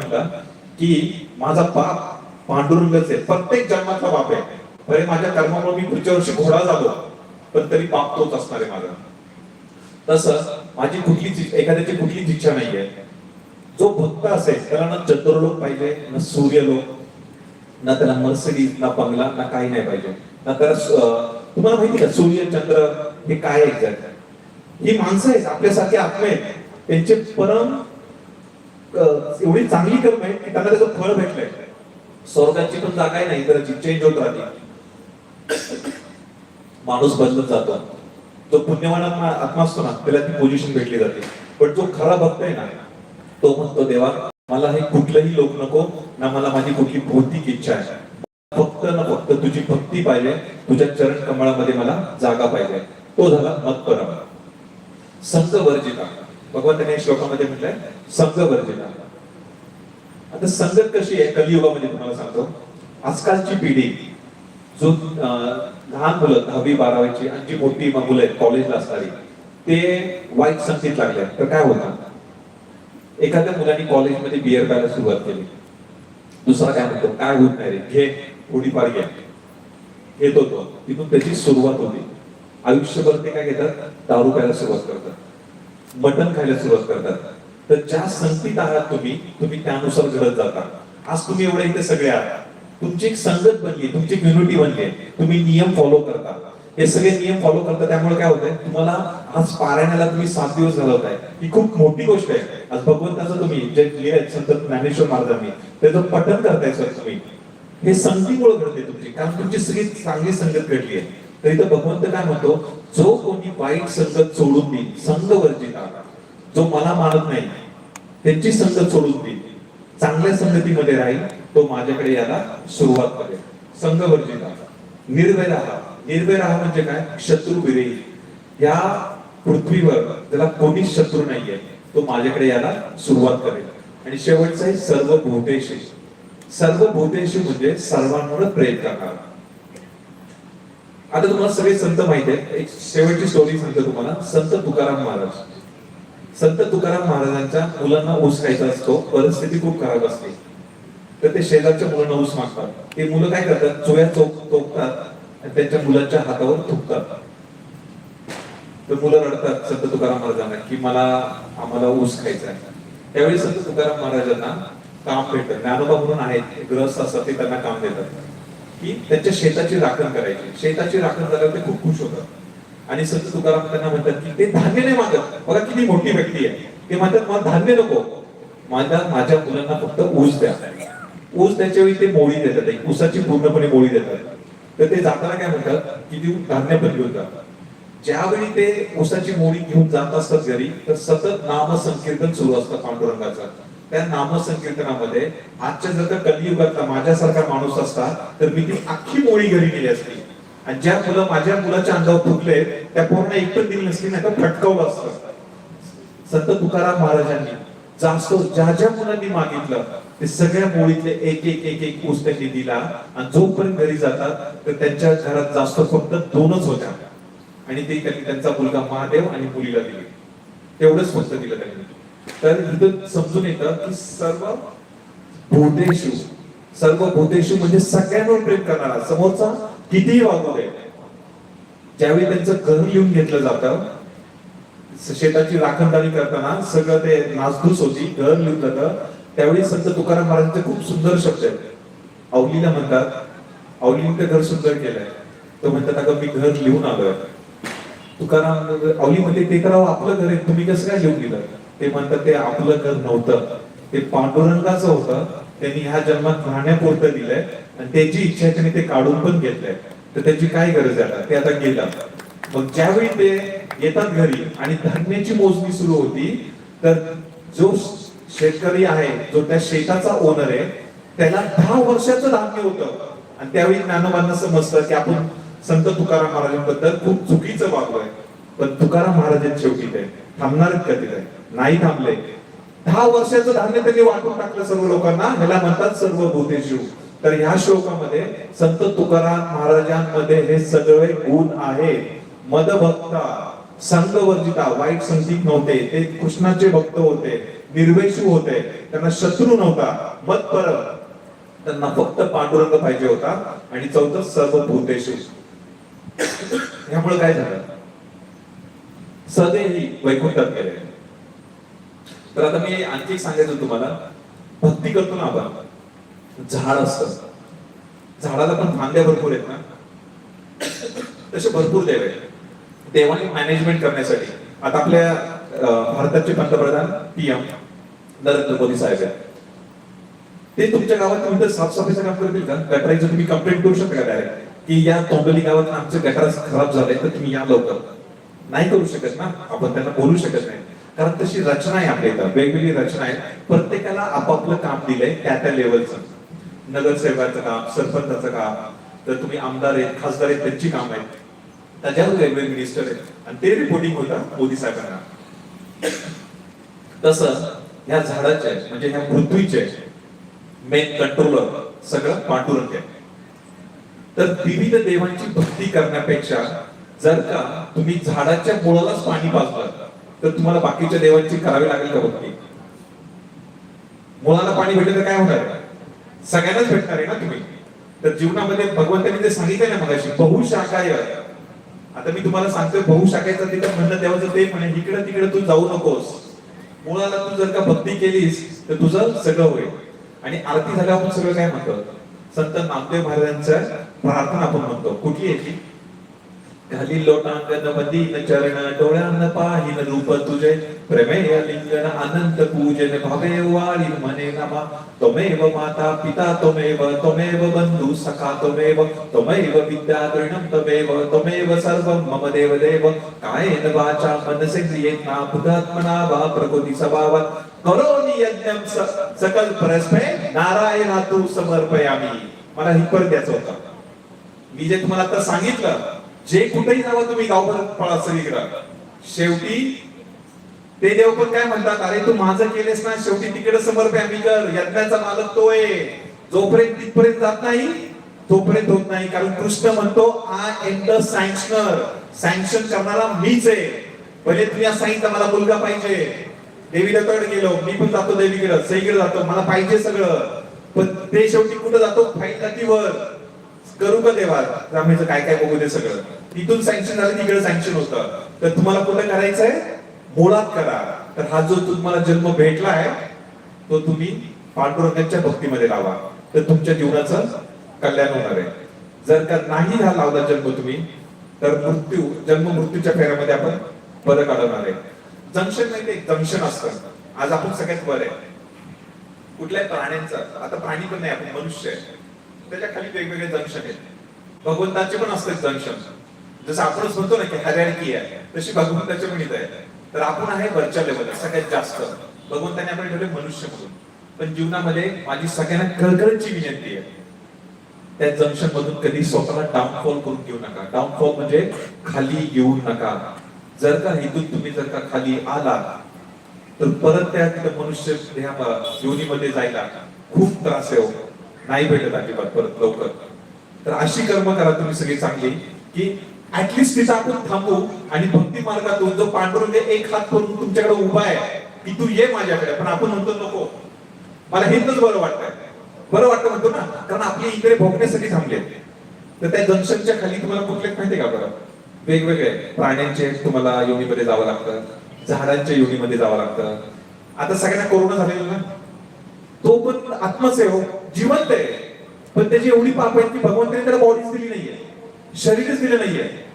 म्हटलं की माझा बाप पांडुरंगच आहे. प्रत्येक जन्माचा बाप आहे. अरे माझ्या कर्मामुळे मी पुढच्या वर्षी घोडा झालो पण तरी बाप तोच असणार आहे माझा. तसं माझी कुठलीच एखाद्याची कुठलीच इच्छा नाहीये. जो भक्त असेल त्याला ना चतुर्लोक पाहिजे ना सूर्यलोक ना त्याला मर्सडीज ना बंगला ना काही नाही पाहिजे. ना त्याला तुम्हाला माहिती का सूर्य चंद्र हे काय एक्झॅक्ट ही माणसं आहेत आपल्यासारखे आत्मे त्यांचे परम एवढी चांगली कर्म आहे की त्यांना त्याचं फळ भेटलंय. स्वर्गाची पण जागा आहे नाही तर चेंज होत राहते माणूस बदलत जातो. जो पुण्यवान आत्मा असतो ना त्याला ती पोझिशन भेटली जाते. पण जो खरा भक्त आहे ना तो म्हणतो देवा मला हे कुठलंही लोक नको ना मला माझी कुठली भौतिक इच्छा आहे. फक्त ना फक्त तुझी भक्ती पाहिजे तुझ्या चरण कमळामध्ये मला जागा पाहिजे. तो झाला मतपरम. संत वर्जिता. भगवंताने श्लोकामध्ये म्हटलंय संघ वर्जिला आता संगत कशी आहे? कलियुगामध्ये तुम्हाला सांगतो. आजकालची पिढी जो लहान मुलं दहावी बारावीची आणि जी मोठी मुलं आहेत कॉलेजला असणारी ते वाईट संगतीत लागले. तर काय होतं? एखाद्या मुलांनी कॉलेजमध्ये बिअर प्यायला सुरुवात केली. दुसरा काय म्हणतो? काय होत नाही रे? घे थोडीफार घ्या घेत होतो. तिथून त्याची सुरुवात होती. आयुष्यभर ते काय घेतात? दारू प्यायला सुरुवात करतात. मटण खायला सुरुवात करतात. तर ज्या संगतीत आहात तुम्ही तुम्ही त्यानुसार घडत जाता. आज तुम्ही एवढे इथे सगळे आहात. तुमची एक संगत बनली तुमची एक युनिटी बनली तुम्ही नियम फॉलो करता. हे सगळे नियम फॉलो करता त्यामुळे काय होतंय? तुम्हाला आज पारायणाला तुम्ही सात दिवस घालवताय. ही खूप मोठी गोष्ट आहे. आज भगवंताचं तुम्ही जे लिहिलंय संत ज्ञानेश्वर महाराजांनी त्याचं पठण करताय सर तुम्ही. हे संगतीमुळे घडते तुमची. कारण तुमची सगळी चांगली संगत घडली आहे. तर इथं भगवंत काय म्हणतो जो कोणी वाईट संगत सोडून देईल संघ वर्जिता जो मला मानत नाही त्यांची संगत सोडून देईल. चांगल्या संगतीमध्ये राहील तो माझ्याकडे याला सुरुवात करेल. संघ वर्जिता निर्भय राहा. निर्भय राहा म्हणजे काय? शत्रू विरही या पृथ्वीवर त्याला कोणीच शत्रू नाहीये तो माझ्याकडे याला सुरुवात करेल. आणि शेवटचं आहे सर्व भूतेशी सर्व भूतेशी म्हणजे सर्वांवर प्रेम करणार. आता तुम्हाला सगळे संत माहीत आहेत. एक शेवटची स्टोरी सांगतो तुम्हाला. संत तुकाराम महाराज. संत तुकाराम महाराजांच्या मुलांना ऊस खायचा असतो. परिस्थिती खूप खराब असते. तर ते शेजारच्या मुलांना ऊस मागतात. ते मुलं काय करतात? चोया चोक चोकतात आणि त्यांच्या मुलांच्या हातावर थुकतात. तर मुलं रडतात संत तुकाराम महाराजांना की मला आम्हाला ऊस खायचा आहे. त्यावेळी संत तुकाराम महाराजांना काम भेटत. ज्ञानोबा म्हणून आहेत. ग्रस्त असतात ते त्यांना काम देतात. की त्यांच्या शेताची राखण करायची. शेताची राखण झाल्यावर ते खूप खुश होतात. आणि संत तुकाराम त्यांना म्हणतात की ते धान्य नाही मागत. बघा किती मोठी व्यक्ती आहे. ते म्हणतात मला धान्य नको. माझ्या माझ्या मुलांना फक्त ऊस द्या. ऊस त्याच्या वेळी ते मोळी देतात. ऊसाची पूर्णपणे मोळी देतात. तर ते जाताना काय म्हणतात की ती धान्य पण घेऊन जातात ज्यावेळी ते ऊसाची मोळी घेऊन जात असतात घरी तर सतत नाम संकीर्तन सुरू असतं पांडुरंगाचं. त्या नामसंकीर्तनामध्ये आजच्या जर का कलियुगातला माझ्यासारखा माणूस असता तर मी ती अख्खी मोळी घरी गेली असती. आणि ज्या मुलं माझ्या मुलाच्या अंगावर फुटले त्या पूर्ण एक पण दिली नसली नाही तर फटकवलं असतं. संत तुकाराम महाराजांनी जास्त ज्या ज्या मुलांनी मागितलं ते सगळ्या मोळीतले एक एक एक एक ऊस त्यांनी दिला. आणि जोपर्यंत घरी जातात तर त्यांच्या घरात जास्त फक्त दोनच होत्या. आणि ते त्यांनी त्यांचा मुलगा महादेव आणि मुलीला दिले. तेवढंच फक्त दिलं त्यांनी. तर इथं समजून येतं की सर्व भूतेशू सर्व भूतेशू म्हणजे सगळ्यांवर प्रेम करणारा समोरचा कितीही वागू दे ज्यावेळी त्यांचं घर लिहून घेतलं जातं शेताची राखणदारी करताना सगळं ते नासधूस होती घर लिहून जातं त्यावेळी संत तुकाराम महाराजांचे खूप सुंदर शब्द आहेत. अवलीला म्हणतात अवलीने ते घर सुंदर केलंय. तो म्हणतात अगं मी घर लिहून आलोय. तुकाराम अवली म्हणते ते करावं आपलं घर आहे तुम्ही कसं काय लिहून दिलं? ते म्हणतात ते आपलं घर नव्हतं. ते पांडुरंगाचं होतं. त्यांनी ह्या जन्मात राहण्यापुरतं दिलंय. आणि त्याची इच्छा त्यांनी ते काढून पण घेतलंय. तर त्याची काय गरज आहे ते आता गेलं. मग ज्यावेळी ते येतात घरी आणि धान्याची मोजणी सुरू होती तर जो शेतकरी आहे जो त्या शेताचा ओनर आहे त्याला दहा वर्षाचं धान्य होतं. आणि त्यावेळी ज्ञानोबांना समजतं की आपण संत तुकाराम महाराजांबद्दल खूप चुकीचं वागलोय. पण तुकाराम महाराजांच्या शेवटी ते थांबणार का तिथे? नाही थांबले. दहा वर्षाचं धान्य त्यांनी वाटून टाकलं सर्व लोकांना. ह्याला म्हणतात सर्व भूतेषु तर ह्या श्लोकामध्ये संत तुकाराम महाराजांमध्ये हे सगळे गुण आहे मदभक्ता संघवर्जिता वाईट संगीत नव्हते. ते कृष्णाचे भक्त होते निर्वेशू होते. त्यांना शत्रू नव्हता. मतपर त्यांना फक्त पांडुरंग पाहिजे होता आणि चौथं सर्व भूतेशू. ह्यामुळे काय झालं? सदैही वैकुंठात गेले. तर आता मी आणखी एक सांगायचं तुम्हाला. भक्ती करतो ना आपण. झाड असत. झाडाला पण फांद्या भरपूर आहेत ना. तसे भरपूर देव आहेत. देवाने मॅनेजमेंट करण्यासाठी. आता आपल्या भारताचे पंतप्रधान पीएम नरेंद्र मोदी साहेब आहेत. ते तुमच्या गावात तुम्ही तर साफसफाईचं काम करतील का? गटराईचं तुम्ही कंप्लेंट करू शकता का डायरेक्ट की या तोंडली गावात आमचे गटार खराब झाले तर तुम्ही या लवकर. नाही करू शकत ना. आपण त्यांना बोलू शकत नाही. कारण तशी रचना आहे आपल्या इथं वेगवेगळी रचना आहे प्रत्येकाला आपापलं काम दिलंय त्या त्या लेवलचं नगरसेवकाचं काम सरपंचाचं काम तर तुम्ही आमदार आहेत खासदार आहेत त्यांची काम आहेत. त्याच्यावर वेगवेगळे मिनिस्टर आहेत. आणि ते रिपोर्टिंग होतं मोदी साहेबांना. तसं ह्या झाडाच्या म्हणजे ह्या पृथ्वीचे मेन कंट्रोलर सगळं पांडुरंग आहे तर विविध देवांची भक्ती करण्यापेक्षा जर का तुम्ही झाडाच्या मुळालाच पाणी पाजलं तर तुम्हाला बाकीच्या देवांची करावी लागेल का भक्ती? मुळाला पाणी भेटलं तर काय होणार? सगळ्यांनाच भेटणार आहे ना तुम्ही? तर जीवनामध्ये भगवंतांनी जे सांगितलं ना मगाशी बहुशाखाय. आता मी तुम्हाला सांगतोय बहुशाखायचं तिथं म्हणणं देवाचं ते म्हणे इकडे तिकडे तू जाऊ नकोस. मुळाला तू जर का भक्ती केलीस तर तुझं सगळं होईल. आणि आरती झाल्यावर आपण सगळं काय म्हणतो? संत नामदेव महाराजांचं प्रार्थना आपण म्हणतो. कुठली आहे घाली लोटांगण मदीन चरण डोळ्यान पाहिन रूप तुझे. प्रमेय लिंगन अनंत पूजन भवे वाळी मने नमा. त्वमेव माता पिता त्वमेव त्वमेव बंधु सखा त्वमेव त्वमेव विद्या तृणं त्वमेव त्वमेव सर्वं मम देव देव कायेन वाचा मनसेंद्रियेना बुधात्मना वा प्रकृती स्वभावात करोनी यज्ञं सकल परस्मे नारायणा तू समर्पयामी. मला ही परत द्यायचं होतं. मी जे तुम्हाला आता सांगितलं जे कुठेही जावं तुम्ही गावभर पळा सगळीकडं. शेवटी ते देव पण काय म्हणतात? अरे तू माझं केलेस ना शेवटी तिकडे समर्प आम्ही कर यज्ञाचा मालक तो आहे. जोपर्यंत तिथपर्यंत जात नाही तोपर्यंत होत नाही. कारण कृष्ण म्हणतो I am the sanctioner sanction करणारा मीच आहे. पहिले तुम्ही असं सांगितलं मला मुलगा पाहिजे. देवीला तड गेलो मी पण जातो देवीकडे सईकडे जातो मला पाहिजे सगळं. पण ते शेवटी कुठं जातो? फाईट जातीवर करू का देवा ब्राह्मणीचं काय काय बघू दे सगळं. तिथून सँक्शन झालं तिकडे सँक्शन होतं. तर तुम्हाला कुठं करायचंय? मुळात करा. तर हा जो तुम्हाला जन्म भेटला आहे तो तुम्ही पांडुरंगाच्या भक्तीमध्ये लावा. तर तुमच्या जीवनाचं कल्याण होणार आहे. जर का नाही हा लावला जन्म तुम्ही तर मृत्यू जन्म मृत्यूच्या फेऱ्यामध्ये आपण बरं काढवणार आहे. जंक्शन नाही ते जंक्शन असतं. आज आपण सगळ्यात बरं आहे. कुठल्याही प्राण्यांचं आता प्राणी पण नाही आपण मनुष्य आहे. त्याच्याखाली वेगवेगळे जंक्शन आहेत. भगवंताचे पण असतात जंक्शन. जसं आपणच म्हणतो ना की हरियाणकी आहे तशी भगवंताचे पण आहे तर आपण आहे वरच्या लेवलला सगळ्यात जास्त. भगवंताने आपण ठेवले मनुष्य म्हणून. पण जीवनामध्ये माझी सगळ्यांना खळखळची विनंती आहे त्या जंक्शन मधून कधी स्वतःला डाऊनफॉल करून घेऊ नका. डाऊनफॉल म्हणजे खाली येऊ नका. जर का इथून तुम्ही जर का खाली आला तर परत त्या मनुष्य ह्या योनीमध्ये जायला खूप त्रास आहे हो. नाही भेटत अजिबात परत लवकर. तर अशी कर्म करा तुम्ही सगळी चांगली की ऍटलिस्ट तिथं आपण थांबू आणि भक्ती मार्गातून जो पांडुरंग एक हात करून तुमच्याकडे उभा आहे की तू ये माझ्याकडे. पण आपण म्हणतो नको. मला हेच बरं वाटतंय. बरं वाटतं म्हणतो ना कारण आपले इकडे भोगण्यासाठी थांबले. तर त्या जंक्शनच्या खाली तुम्हाला कुठले माहितीये का बरं? वेगवेगळे. प्राण्यांचे तुम्हाला योनीमध्ये जावं लागतं. झाडांच्या योनीमध्ये जावं लागतं. आता सगळ्यांना कोरोना झालेला ना? तो पण आत्मच आहे हो जिवंत आहे. पण त्याची एवढी पाप आहेत की भगवंताने त्याला बॉडीच दिली नाहीये. शरीरच दिलं नाहीये.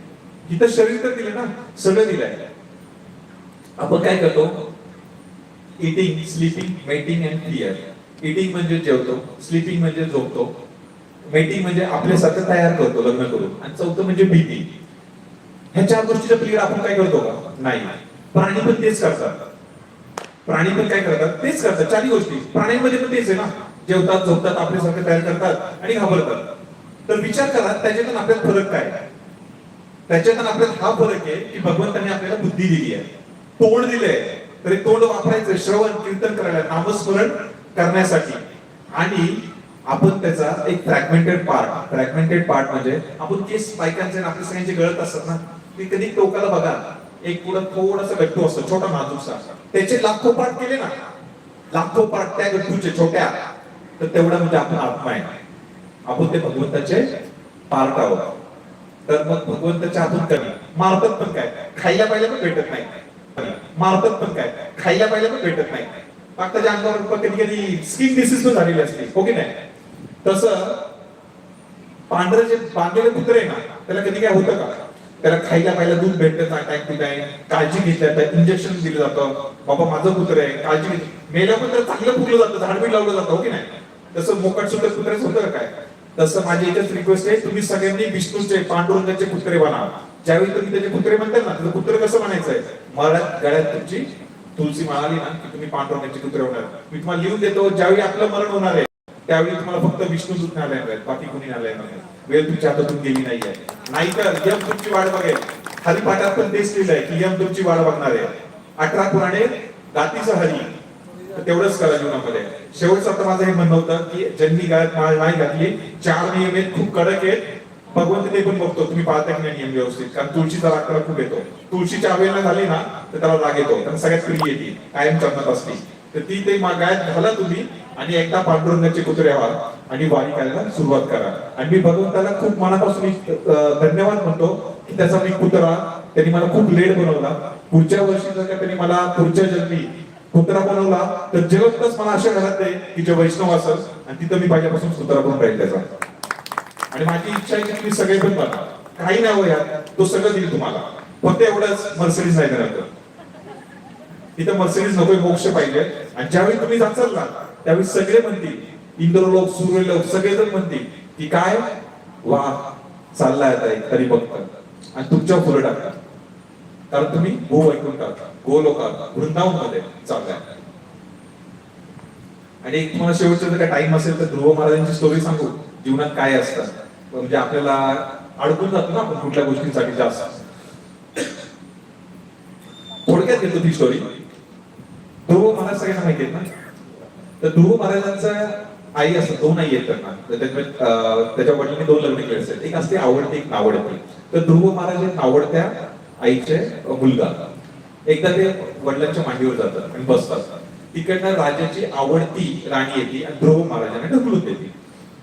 इथं शरीर तर दिलं ना सगळं दिलंय. आपण काय करतो? Eating sleeping mating and clear eating म्हणजे जेवतो स्लीपिंग म्हणजे झोपतो. मेटिंग म्हणजे आपल्यासारखं तयार करतो लग्न करून. आणि चौथं म्हणजे भीती. ह्या चार गोष्टीचं क्लिअर आपण काय करतो का? नाही. प्राणी पण तेच करतात. प्राणी पण काय करतात? तेच करतात. चारही गोष्टी. प्राण्यांमध्ये पण तेच आहे ना. जेवतात झोपतात आपल्यासारखं तयार करतात आणि घाबरतात. तर विचार करा त्याच्यातून आपल्याला फरक काय? त्याच्यातून आपल्याला हा फरक आहे की भगवंताने आपल्याला बुद्धी दिली आहे. तोंड दिलंय तरी तोंड वापरायचं श्रवण कीर्तन करायला नामस्मरण करण्यासाठी. आणि आपण त्याचा एक फ्रॅगमेंटेड पार्ट फ्रॅगमेंटेड पार्ट म्हणजे आपण केस बायकांचे आपल्या सगळ्यांचे गळत असतात ना ते कधी टोकाला बघा. एक पुढं थोडासा गट्टू असतो छोटा नाजूकसा त्याचे लाखो पार्ट केले ना. लाखो त्या गट्टूचे छोट्या. तर तेवढा म्हणजे आपण आत्मा आहे. आपण ते भगवंताचे पार्ट आहोत. तर मग भगवंताच्या हातून कमी. मारतात पण काय? खायला पाहिजे पण भेटत नाही. मारतात पण काय? खायला पाहिजे पण भेटत नाही. मग अंगावर कधी कधी स्किन डिसीज पण झालेली असते. हो नाही? तसं पांढरे जे बांधलेले कुत्रे आहे ना त्याला कधी काय होतं का? त्याला खायला पाहिजे दूध भेटत नाही काय टू टाइम काळजी घेतल्या जाते. इंजेक्शन दिलं जातं. बाबा माझं कुत्र आहे. काळजी घेत मेल्या पण तर चांगलं फुगलं जातं. झाडबीड लावलं जातं. ओके की नाही? तसं मोकट सुद्धा कुत्रेच होतं काय? तसं माझी एकच रिक्वेस्ट आहे. तुम्ही सगळ्यांनी विष्णूचे पांडुरंगाचे कुत्रे बनावा ज्यावेळी तुम्ही त्याचे कुत्रे म्हणतात ना त्याचं कुत्र कसं म्हणायचंय मरात गळ्यात तुमची तुलसी म्हणाली ना की तुम्ही पांडुरंगाचे कुत्रे होणार. मी तुम्हाला लिहून देतो ज्यावेळी आपलं मरण होणार आहे त्यावेळी तुम्हाला फक्त विष्णू दूत न्यायालय आहेत बाकी कोणी न्यायालय नाही. वेळ तुमच्या हातातून गेली नाहीये नाहीतर यम तुमची वाट बघेल. खाली पाठात पण तेच लिहिलंय की यम तुमची वाट बघणार. आहे अठरा पुराणे गातीचं हरी. तेवढंच करा जीवनामध्ये. शेवटचं आता माझं हे म्हणणं होतं की ज्यांनी गायत माळ नाही घातली चार नियम आहेत खूप कडक आहेत. भगवंत ते पण बघतो तुम्ही पाहता की नियम व्यवस्थित. कारण तुळशीचा राग त्याला खूप येतो. तुळशीच्या आवेला झाली ना तर त्याला राग येतो. कारण सगळ्यात प्रिय येते कायम चमत असते. तर ती ते गायत घाला तुम्ही आणि एकदा पांडुरंगाचे कुत्रे व्हा आणि वारी करायला सुरुवात करा. आणि मी भगवंताला खूप मनापासून धन्यवाद म्हणतो की त्याचा मी कुत्रा त्यांनी मला खूप लेट बनवला. पुढच्या वर्षी जर का त्यांनी मला पुढच्या जन्मी कुत्रा बनवला तर जगतच मला अशा घरात आहे की जे वैष्णव असेल आणि तिथं मी पहिल्यापासून कुत्रा बनून राहील त्याचा आणि माझी इच्छा आहे की तुम्ही सगळे पण बघा. काही नाही हो यार तो सगळं देईल तुम्हाला. फक्त एवढंच मर्सिडीज नाही देणार इथं मर्सिडीज नकोय मोक्ष पाहिजे. आणि ज्यावेळी तुम्ही जाचाल ना त्यावेळी सगळे म्हणतील सूर्य लोभ सगळेजण म्हणतील की काय? वा चाललाय आता एक तरी बघत आणि तुमच्यापुढे टाकता कारण तुम्ही भू वैकुंठात गोलोकात वृंदावनमध्ये मध्ये चाललाय आणि एक तुम्हाला शेवटचं जर टाइम असेल तर ध्रुव महाराजांची स्टोरी सांगू जीवनात काय असतं. म्हणजे आपल्याला अडकून जातो ना आपण कुठल्या गोष्टींसाठी जास्त. थोडक्यात घेतो ती स्टोरी ध्रुव महाराज सगळ्यांना माहिती आहेत ना? तर ध्रुव महाराजांचा आई असतात दोन आई आहेत त्यांना. तर त्याच्या त्याच्या वडिलांनी दोन लग्न केले असतात. एक असते आवडते एक नावडते. तर ध्रुव महाराज हे नावडत्या आईचे मुलगा. एकदा ते वडिलांच्या मांडीवर जातात आणि बसतात. तिकडनं राजाची आवडती राणी येते आणि ध्रुव महाराजांना ढकलून देते.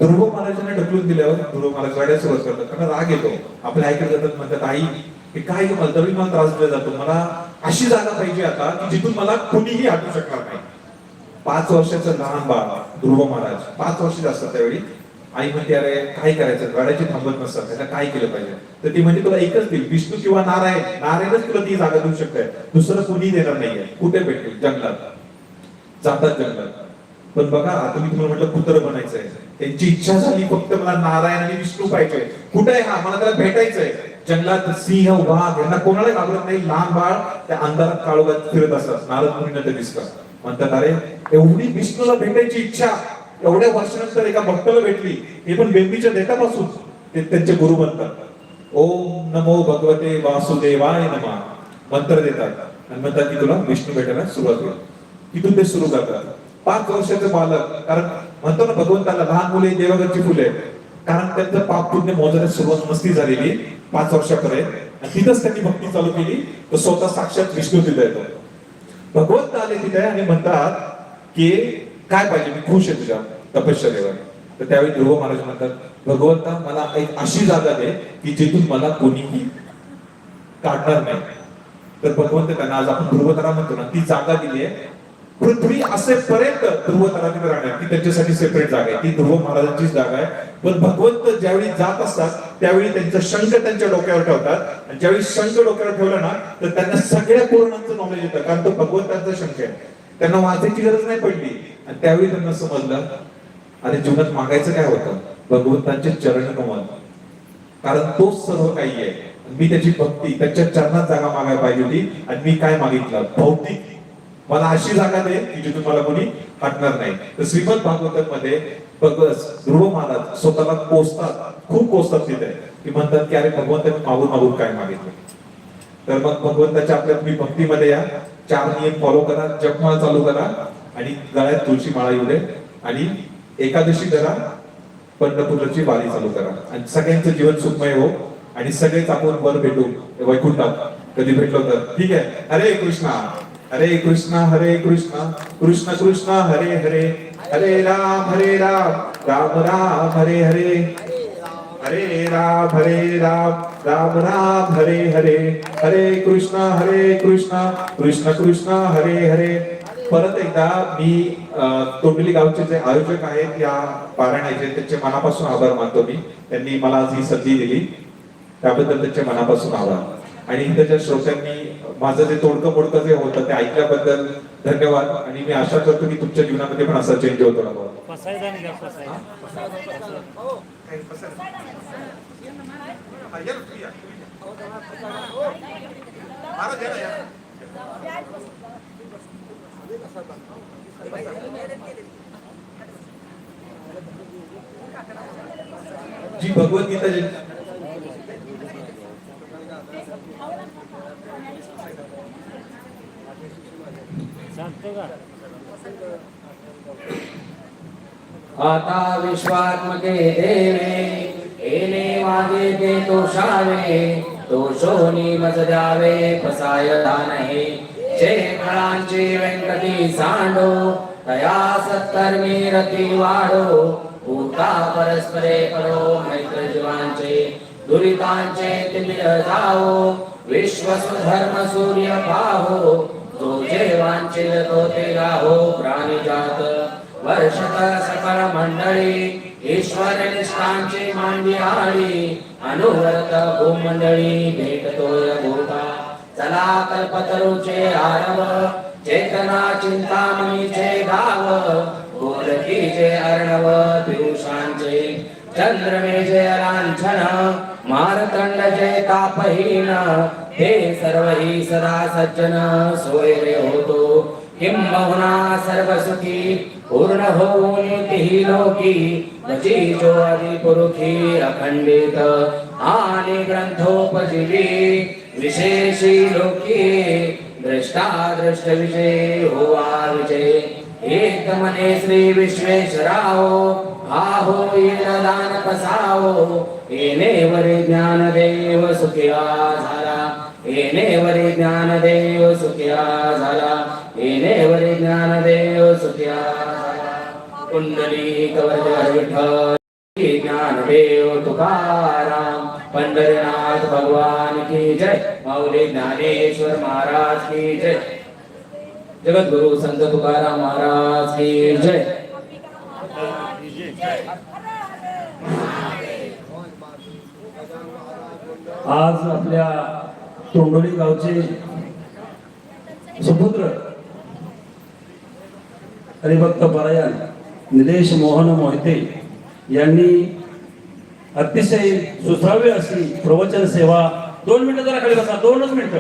ध्रुव महाराजांना ढकलून दिल्यावर ध्रुव महाराज रडायला सुरुवात करतात. त्यांना राग येतो. आपल्या आईकडे जातात म्हणतात आई हे काय मला तरी मला त्रास दिला जातो. मला अशी जागा पाहिजे आता की जिथून मला कुणीही हटू शकणार नाही. पाच वर्षाचं लहान बाळ ध्रुव महाराज पाच वर्षाचे असतात त्यावेळी. आई म्हणते अरे काय करायचं? रडायची थांबत नसतात. त्याला काय केलं पाहिजे? तर ती म्हणजे तुला एकच देईल. विष्णू किंवा नारायण. नारायणच तुला ती जागा देऊ शकते दुसरं कोणी देणार नाहीये. कुठे भेटेल? जंगलात. जातात जंगलात. पण बघा आता मी तुम्हाला म्हटलं कुत्र बनायचंय त्यांची इच्छा झाली फक्त मला नारायण आणि विष्णू पाहिजे. कुठे आहे हा? मला त्याला भेटायचंय. जंगलात सिंह वाघ यांना कोणाला घाबरत नाही. लहान बाळ त्या अंधारात काळोगात फिरत असतात. नारद मुनींना ते दिसतात. म्हणतात अरे एवढी विष्णूला भेटायची इच्छा. एवढ्या वर्षानंतर एका भक्ताला भेटली. हे पण बेंबीच्या देठापासून ते त्यांचे गुरु बनतात. ओम नमो भगवते वासुदेवाय नमा. मंत्र देतात. आणि म्हणतात की तुला विष्णू भेटायला सुरुवात होईल तिथून ते सुरू करतात. पाच वर्षाचे बालक. कारण म्हणतो ना भगवंताला लहान मुले देवगरची फुले कारण त्यांचं पाप पुण्य मोजायला सुरुवात मस्ती झालेली पाच वर्षापर्यंत. आणि तिथंच त्यांनी भक्ती चालू केली. तर स्वतः साक्षात विष्णू तिथे येतो. भगवंत आले तिथे आणि म्हणतात की काय पाहिजे? मी खुश आहे तुझ्या तपश्चर्यावर. तर त्यावेळी ध्रुव महाराज म्हणतात भगवंता मला एक अशी जागा दे की जिथून मला कोणीही काढणार नाही. तर भगवंत त्यांना आज आपण ध्रुवतारा म्हणतो ना ती जागा दिली आहे. पृथ्वी असेपर्यंत ध्रुवतारा तिथे राहणार ती त्यांच्यासाठी सेपरेट जागा आहे. ती ध्रुव महाराजांचीच जागा आहे. पण भगवंत ज्यावेळी जात असतात त्यावेळी त्यांचं शंख त्यांच्या डोक्यावर ठेवतात. आणि ज्यावेळी शंख डोक्यावर ठेवला ना तर त्यांना सगळ्या पूर्णांचं नॉलेज येतं. कारण तो भगवंतांचा शंख आहे. त्यांना वाचायची गरज नाही पडली. आणि त्यावेळी त्यांना समजलं अरे जीवनात मागायचं काय होतं? भगवंतांचे चरण कमल. कारण तोच सर्व काही आहे. मी त्याची भक्ती त्याच्या चरणात जागा मागायला पाहिजे होती. आणि मी काय मागितलं? भौतिक. मला अशी जागा दे की जिथून मला कोणी हटणार नाही. तर श्रीमद भागवत मध्ये बघस ध्रुव महाराज स्वतःला कोसतात. खूप कोसतात तिथे. की म्हणतात की अरे भगवंत मागून मागून काय मागितलं? तर मग भगवंताच्या आपल्या तुम्ही भक्तीमध्ये या. चार नियम फॉलो करा जपमाळ चालू करा आणि गळ्यात तुळशी माळा येऊ दे आणि एकादशी करा पंढरपूरची वारी चालू करा. आणि सगळ्यांचं जीवन सुखमय हो. आणि सगळेच आपण वर भेटू. वैकुंठात कधी भेटलो तर. ठीक आहे? हरे कृष्णा. हरे कृष्णा हरे कृष्णा. कृष्ण कृष्ण हरे हरे. हरे राम हरे राम. राम राम हरे हरे. हरे राम हरे राम राम राम हरे हरे हरे कृष्ण हरे कृष्ण कृष्ण कृष्ण हरे हरे. परत एकदा मी तोंडली गावचे जे आयोजक आहेत या पारायणाचे त्यांचे मनापासून आभार मानतो मी. त्यांनी मला आज ही संधी दिली. त्याबद्दल त्यांचे मनापासून आभार. आणि इथं श्रोत्यांनी माझं जे तोडकं मोडकं जे होतं ते ऐकल्याबद्दल धन्यवाद. आणि मी आशा करतो की तुमच्या जीवनामध्ये पण असा चेंज होतो जी भगवद्गीता जी। सांगतो का? आता विश्वात्मके देवे एने मागे ते तोषावे तोषोनी मज द्यावे फसायता नाही. जे फळांची व्यंकटी सांडो तया सत्कर्मी रती वाढो भूता परस्परे परो मैत्र जीवांचे दुरितांचे तिमिर जावो विश्वस्वधर्म सूर्य पाहो जो जे वांछिल तो ते राहो प्राणी जात. वर्षत सकल मंडळी ईश्वर निष्ठांची मांडी आळी अनुव्रत भूमंडळी भेटतोय भूता चला कल्पतरुचे आरव चेतना चिंतामणीचे गाव गोरखीचे अर्णव पियुषांचे चंद्रमेचे लांछन जय तापहीन हे सर्व ही सदा सज्जन सोयरे होतो किंबहुना सर्व सुखी पूर्ण होऊन तिही लोकी वची जो आदि पुरुखी अखंडित आणि ग्रंथोपजीवी विशेषी लोकी दृष्टा दृष्ट विजय होवा विजय। एक मने श्री विश्वेश्वराओ आहो येन दान पसाओ येणे वरे ज्ञान देव सुखिया झाला येणे वरे ज्ञान देव सुखिया झाला येणे वरे ज्ञान देव सुखिया झाला कुंडली कवच विठ्ठल ज्ञानदेव तुकाराम पंढरीनाथ भगवान की जय माऊली ज्ञानेश्वर महाराज की जय जगद्गुरु संत तुकाराम महाराज की जय आज आपल्या तोंडोली गावचे सुपुत्र हरिभक्त परायण निलेश मोहन मोहिते यांनी अतिशय सुसरावी अशी प्रवचन सेवा. दोन मिनिटं जरा खाली बसा. दोनच मिनिटं.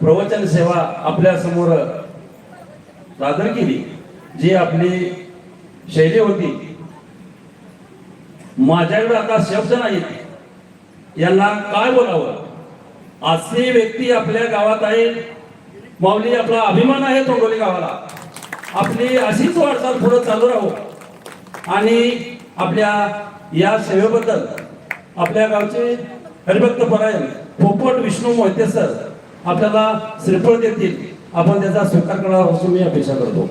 प्रवचन सेवा आपल्यासमोर सादर केली. जी आपली शैली होती. माझ्याकडे आता शब्द नाहीत यांना काय बोलावं? अशी व्यक्ती आपल्या गावात आहे माऊली आपला अभिमान आहे तोंडोली गावाला. आपली अशीच वाटचाल पुढे चालू राहू. आणि आपल्या या सेवेबद्दल आपल्या गावचे हरिभक्त परायण पोपट विष्णू मोहिते सर आपल्याला श्रीफळ देतील. आपण त्याचा स्वीकार करणार असून मी अपेक्षा करतो.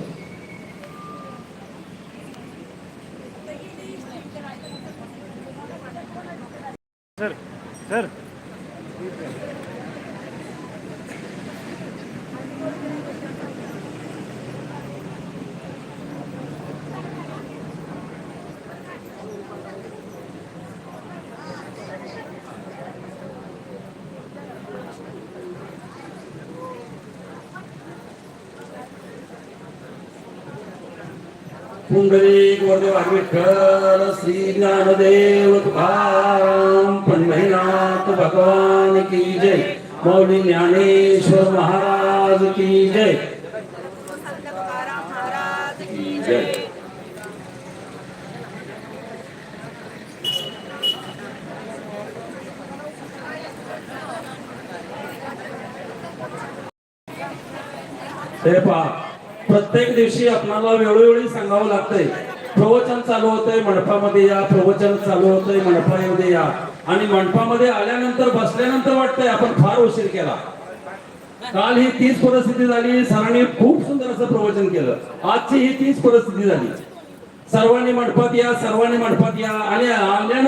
Sir sir. पुंडलिक वरदेव विठ्ठल श्री तुकाराम पंढरीनाथ भगवान की जय। मौली ज्ञानेश्वर महाराज की जय। जय पहा प्रत्येक दिवशी आपणाला वेळोवेळी सांगावं लागतंय प्रवचन चालू होतंय मंडपामध्ये या प्रवचन चालू होतंय मंडपामध्ये या आणि मंडपामध्ये आल्यानंतर बसल्यानंतर वाटतंय आपण फार उशीर केला. काल ही तीच परिस्थिती झाली सरांनी खूप सुंदर असं प्रवचन केलं. आजची ही तीच परिस्थिती झाली. सर्वांनी मंडपात या सर्वांनी मंडपात या आणि आल्यानंतर